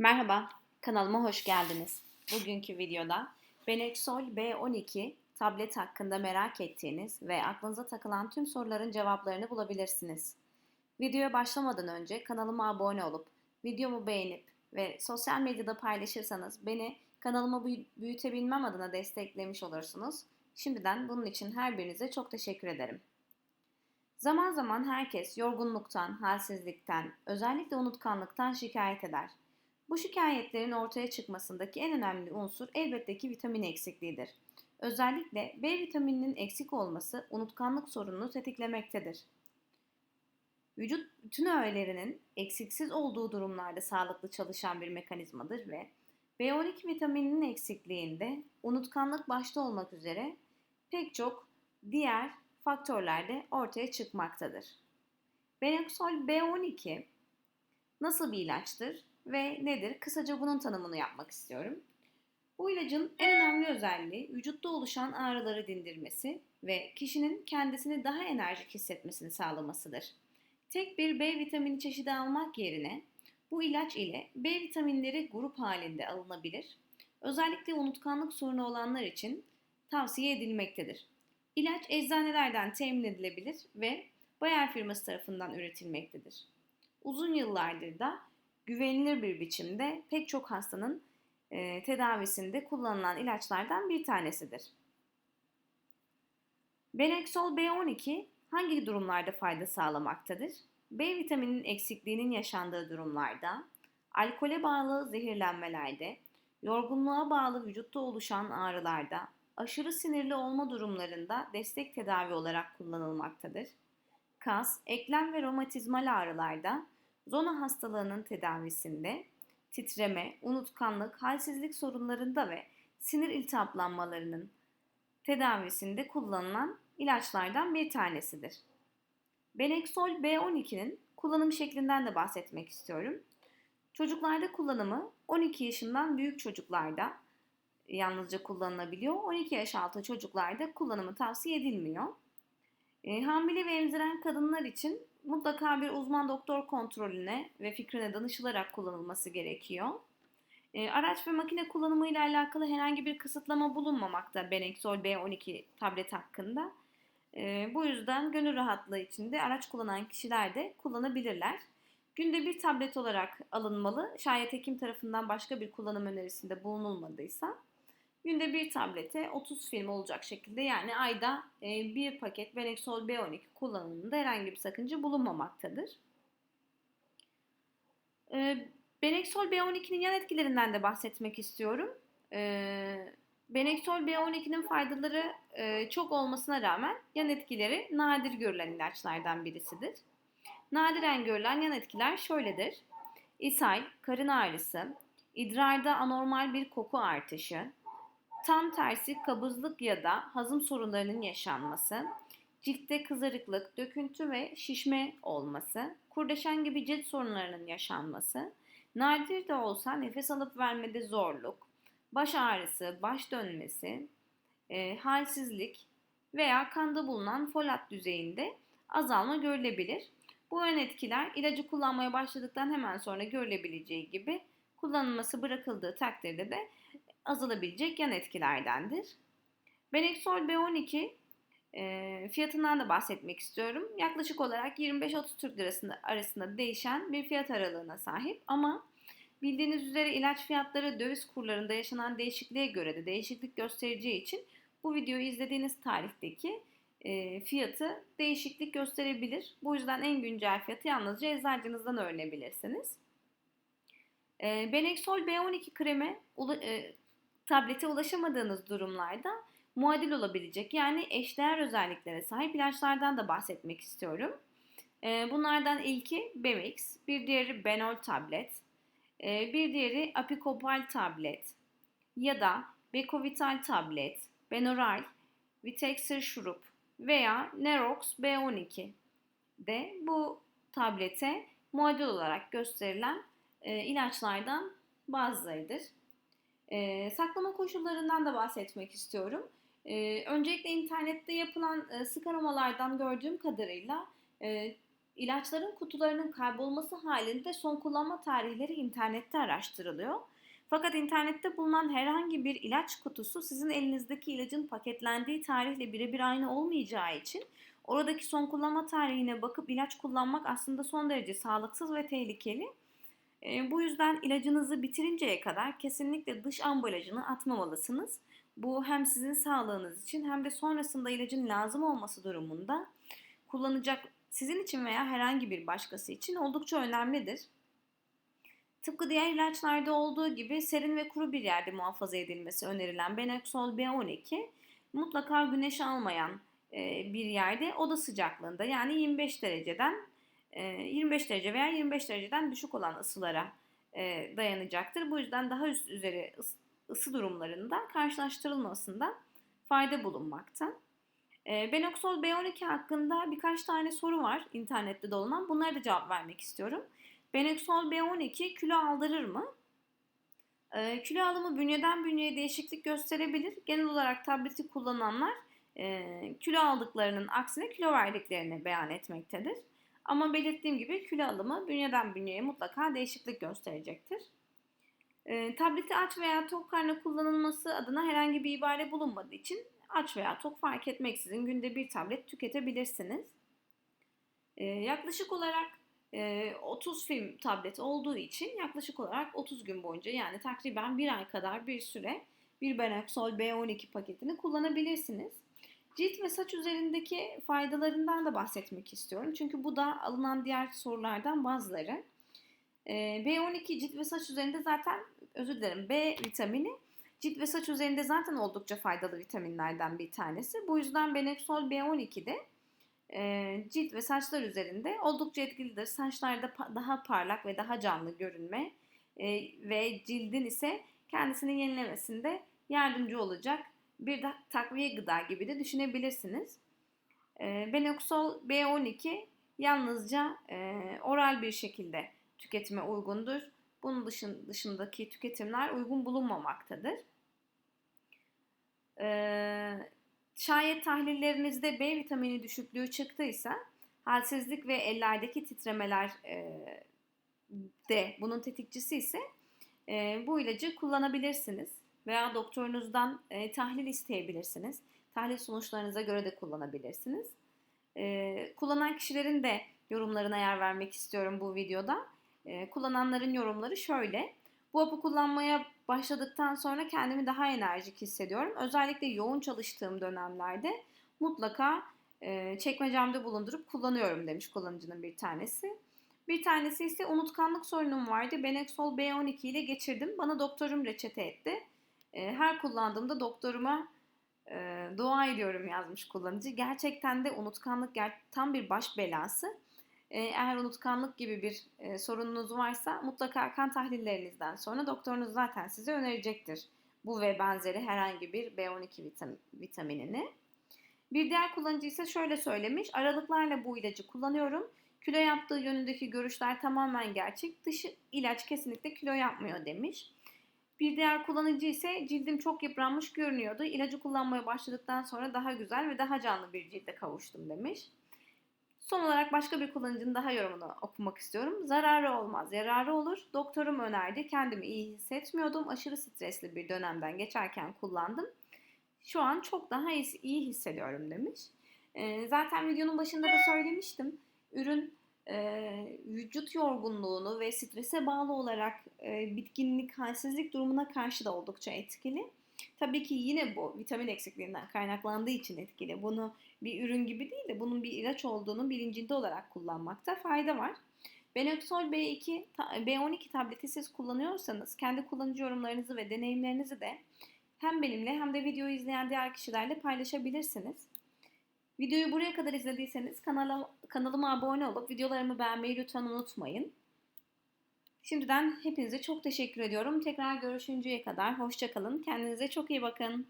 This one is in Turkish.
Merhaba, kanalıma hoş geldiniz. Bugünkü videoda Benexol B12 tablet hakkında merak ettiğiniz ve aklınıza takılan tüm soruların cevaplarını bulabilirsiniz. Videoya başlamadan önce kanalıma abone olup, videomu beğenip ve sosyal medyada paylaşırsanız beni kanalımı büyütebilmem adına desteklemiş olursunuz. Şimdiden bunun için her birinize çok teşekkür ederim. Zaman zaman herkes yorgunluktan, halsizlikten, özellikle unutkanlıktan şikayet eder. Bu şikayetlerin ortaya çıkmasındaki en önemli unsur elbette ki vitamin eksikliğidir. Özellikle B vitamininin eksik olması unutkanlık sorununu tetiklemektedir. Vücut bütün öğelerinin eksiksiz olduğu durumlarda sağlıklı çalışan bir mekanizmadır ve B12 vitamininin eksikliğinde unutkanlık başta olmak üzere pek çok diğer faktörler de ortaya çıkmaktadır. Benexol B12 nasıl bir ilaçtır ve nedir? Kısaca bunun tanımını yapmak istiyorum. Bu ilacın en önemli özelliği vücutta oluşan ağrıları dindirmesi ve kişinin kendisini daha enerjik hissetmesini sağlamasıdır. Tek bir B vitamini çeşidi almak yerine bu ilaç ile B vitaminleri grup halinde alınabilir. Özellikle unutkanlık sorunu olanlar için tavsiye edilmektedir. İlaç eczanelerden temin edilebilir ve Bayer firması tarafından üretilmektedir. Uzun yıllardır da güvenilir bir biçimde pek çok hastanın e, tedavisinde kullanılan ilaçlardan bir tanesidir. Benexol B12 hangi durumlarda fayda sağlamaktadır? B vitamininin eksikliğinin yaşandığı durumlarda, alkole bağlı zehirlenmelerde, yorgunluğa bağlı vücutta oluşan ağrılarda, aşırı sinirli olma durumlarında destek tedavi olarak kullanılmaktadır. Kas, eklem ve romatizmal ağrılarda, zona hastalığının tedavisinde, titreme, unutkanlık, halsizlik sorunlarında ve sinir iltihaplanmalarının tedavisinde kullanılan ilaçlardan bir tanesidir. Benexol B12'nin kullanım şeklinden de bahsetmek istiyorum. Çocuklarda kullanımı 12 yaşından büyük çocuklarda yalnızca kullanılabiliyor. 12 yaş altı çocuklarda kullanımı tavsiye edilmiyor. E, hamile ve emziren kadınlar için mutlaka bir uzman doktor kontrolüne ve fikrine danışılarak kullanılması gerekiyor. E, araç ve makine kullanımı ile alakalı herhangi bir kısıtlama bulunmamakta Benexol B12 tablet hakkında. E, bu yüzden gönül rahatlığı içinde araç kullanan kişiler de kullanabilirler. Günde bir tablet olarak alınmalı. Şayet hekim tarafından başka bir kullanım önerisinde bulunulmadıysa günde bir tablete 30 film olacak şekilde yani ayda e, bir paket Benexol B12 kullanımında herhangi bir sakınca bulunmamaktadır. E, Benexol B12'nin yan etkilerinden de bahsetmek istiyorum. E, Benexol B12'nin faydaları e, çok olmasına rağmen yan etkileri nadir görülen ilaçlardan birisidir. Nadiren görülen yan etkiler şöyledir. İshal, karın ağrısı, idrarda anormal bir koku artışı, tam tersi kabızlık ya da hazım sorunlarının yaşanması, ciltte kızarıklık, döküntü ve şişme olması, kurdeşen gibi cilt sorunlarının yaşanması, nadir de olsa nefes alıp vermede zorluk, baş ağrısı, baş dönmesi, e, halsizlik veya kanda bulunan folat düzeyinde azalma görülebilir. Bu ön etkiler ilacı kullanmaya başladıktan hemen sonra görülebileceği gibi kullanılması bırakıldığı takdirde de azalabilecek yan etkilerdendir. Benexol B12 e, fiyatından da bahsetmek istiyorum. Yaklaşık olarak 25-30 Türk lirasında arasında değişen bir fiyat aralığına sahip ama bildiğiniz üzere ilaç fiyatları döviz kurlarında yaşanan değişikliğe göre de değişiklik göstereceği için bu videoyu izlediğiniz tarihteki e, fiyatı değişiklik gösterebilir. Bu yüzden en güncel fiyatı yalnızca eczacınızdan öğrenebilirsiniz. E, Benexol B12 kremi e, tablete ulaşamadığınız durumlarda muadil olabilecek yani eşdeğer özelliklere sahip ilaçlardan da bahsetmek istiyorum. Ee, bunlardan ilki Bemix, bir diğeri Benol tablet, ee, bir diğeri Apikopal tablet ya da Bekovital tablet, Benoral, Vitexer şurup veya Nerox B12 de bu tablete muadil olarak gösterilen e, ilaçlardan bazılarıdır. E, saklama koşullarından da bahsetmek istiyorum. E, öncelikle internette yapılan e, sık aromalardan gördüğüm kadarıyla e, İlaçların kutularının kaybolması halinde son kullanma tarihleri internette araştırılıyor. Fakat internette bulunan herhangi bir ilaç kutusu sizin elinizdeki ilacın paketlendiği tarihle birebir aynı olmayacağı için oradaki son kullanma tarihine bakıp ilaç kullanmak aslında son derece sağlıksız ve tehlikeli. E, bu yüzden ilacınızı bitirinceye kadar kesinlikle dış ambalajını atmamalısınız. Bu hem sizin sağlığınız için hem de sonrasında ilacın lazım olması durumunda kullanacak sizin için veya herhangi bir başkası için oldukça önemlidir. Tıpkı diğer ilaçlarda olduğu gibi serin ve kuru bir yerde muhafaza edilmesi önerilen Benexol B12 mutlaka güneş almayan bir yerde oda sıcaklığında yani 25 dereceden 25 e, derece veya 25 dereceden düşük olan ısılara e, dayanacaktır. Bu yüzden daha üst üzeri ısı durumlarında karşılaştırılmasında fayda bulunmakta. Benoxol B12 hakkında birkaç tane soru var internette dolanan. Bunlara da cevap vermek istiyorum. Benoxol B12 kilo aldırır mı? E, kilo alımı bünyeden bünyeye değişiklik gösterebilir. Genel olarak tableti kullananlar e, kilo aldıklarının aksine kilo verdiklerini beyan etmektedir. Ama belirttiğim gibi kilo alımı bünyeden bünyeye mutlaka değişiklik gösterecektir. E, tableti aç veya tok karnı kullanılması adına herhangi bir ibare bulunmadığı için aç veya tok fark etmeksizin günde bir tablet tüketebilirsiniz. E, yaklaşık olarak 30 film tablet olduğu için yaklaşık olarak 30 gün boyunca yani takriben bir ay kadar bir süre bir Benoxol B12 paketini kullanabilirsiniz. Cilt ve saç üzerindeki faydalarından da bahsetmek istiyorum. Çünkü bu da alınan diğer sorulardan bazıları. B12 cilt ve saç üzerinde zaten özür dilerim B vitamini cilt ve saç üzerinde zaten oldukça faydalı vitaminlerden bir tanesi. Bu yüzden Benoxol B12'de e, cilt ve saçlar üzerinde oldukça etkilidir. Saçlarda daha parlak ve daha canlı görünme e, ve cildin ise kendisini yenilemesinde yardımcı olacak bir de takviye gıda gibi de düşünebilirsiniz. E, Benoxol B12 yalnızca e, oral bir şekilde tüketime uygundur. Bunun dışın, dışındaki tüketimler uygun bulunmamaktadır. Ee, Şayet tahlillerinizde B vitamini düşüklüğü çıktıysa halsizlik ve ellerdeki titremeler e, de bunun tetikçisi ise e, bu ilacı kullanabilirsiniz veya doktorunuzdan e, tahlil isteyebilirsiniz. Tahlil sonuçlarınıza göre de kullanabilirsiniz. E, kullanan kişilerin de yorumlarına yer vermek istiyorum bu videoda. E, kullananların yorumları şöyle. Bu hapı kullanmaya başladıktan sonra kendimi daha enerjik hissediyorum. Özellikle yoğun çalıştığım dönemlerde mutlaka e, çekmecemde bulundurup kullanıyorum demiş kullanıcının bir tanesi. Bir tanesi ise unutkanlık sorunum vardı. Benexol B12 ile geçirdim. Bana doktorum reçete etti. E, her kullandığımda doktoruma e, dua ediyorum yazmış kullanıcı. Gerçekten de unutkanlık tam bir baş belası. Ee, eğer unutkanlık gibi bir e, sorununuz varsa mutlaka kan tahlillerinizden sonra doktorunuz zaten size önerecektir. Bu ve benzeri herhangi bir B12 vitam vitaminini. Bir diğer kullanıcı ise şöyle söylemiş. Aralıklarla bu ilacı kullanıyorum. Kilo yaptığı yönündeki görüşler tamamen gerçek. Dışı ilaç kesinlikle kilo yapmıyor demiş. Bir diğer kullanıcı ise cildim çok yıpranmış görünüyordu. İlacı kullanmaya başladıktan sonra daha güzel ve daha canlı bir cilde kavuştum demiş. Son olarak başka bir kullanıcının daha yorumunu okumak istiyorum. Zararı olmaz, yararı olur. Doktorum önerdi. Kendimi iyi hissetmiyordum. Aşırı stresli bir dönemden geçerken kullandım. Şu an çok daha iyi hissediyorum demiş. Ee, zaten videonun başında da söylemiştim. Ürün e, vücut yorgunluğunu ve strese bağlı olarak e, bitkinlik, halsizlik durumuna karşı da oldukça etkili. Tabii ki yine bu vitamin eksikliğinden kaynaklandığı için etkili. Bunu bir ürün gibi değil de bunun bir ilaç olduğunu bilincinde olarak kullanmakta fayda var. Benoxol B2, B12 tableti siz kullanıyorsanız kendi kullanıcı yorumlarınızı ve deneyimlerinizi de hem benimle hem de videoyu izleyen diğer kişilerle paylaşabilirsiniz. Videoyu buraya kadar izlediyseniz kanala, kanalıma abone olup videolarımı beğenmeyi lütfen unutmayın. Şimdiden hepinize çok teşekkür ediyorum. Tekrar görüşünceye kadar hoşçakalın. Kendinize çok iyi bakın.